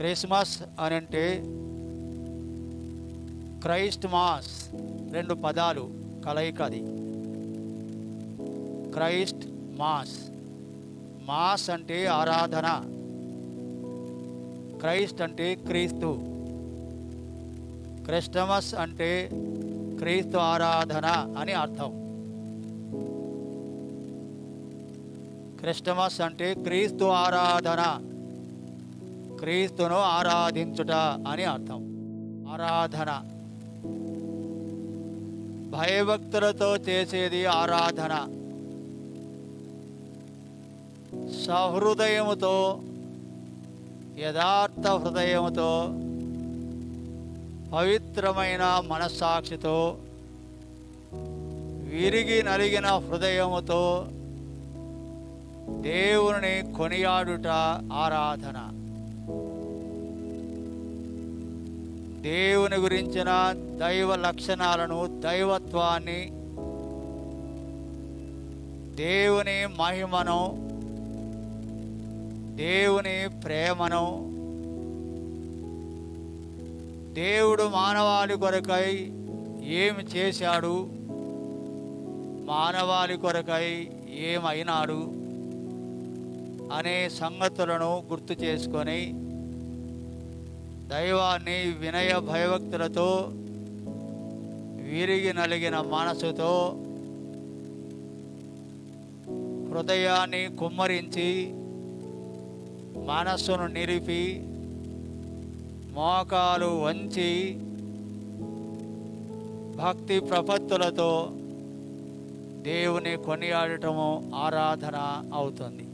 Christmas అని అంటే Christ mass రెండు పదాలు కలయిక అది క్రైస్ట్ మాస్ మాస్ అంటే ఆరాధన. క్రైస్ట్ అంటే క్రీస్తు. క్రిస్టమస్ అంటే క్రీస్తు ఆరాధన అని అర్థం. క్రిస్టమస్ అంటే క్రీస్తు ఆరాధన. క్రీస్తును ఆరాధించుట అని అర్థం. ఆరాధన. భయభక్తులతో చేసేది ఆరాధన. సహృదయముతో యథార్థ హృదయముతో పవిత్రమైన మనస్సాక్షితో విరిగి నలిగిన హృదయముతో దేవుని కొనియాడుట ఆరాధన. దేవుని గురించిన దైవ లక్షణాలను దైవత్వాన్ని దేవుని మహిమను దేవుని ప్రేమను దేవుడు మానవాళి కొరకై ఏమి చేశాడు? మానవాళి కొరకై ఏమైనాడు? అనే సంగతులను గుర్తు చేసుకొని దైవాన్ని వినయ భయభక్తులతో విరిగి నలిగిన మనసుతో హృదయాన్ని కుమ్మరించి మనస్సును నిలిపి మోకాలు వంచి భక్తి ప్రపత్తులతో దేవుని కొనియాడటము ఆరాధన అవుతుంది.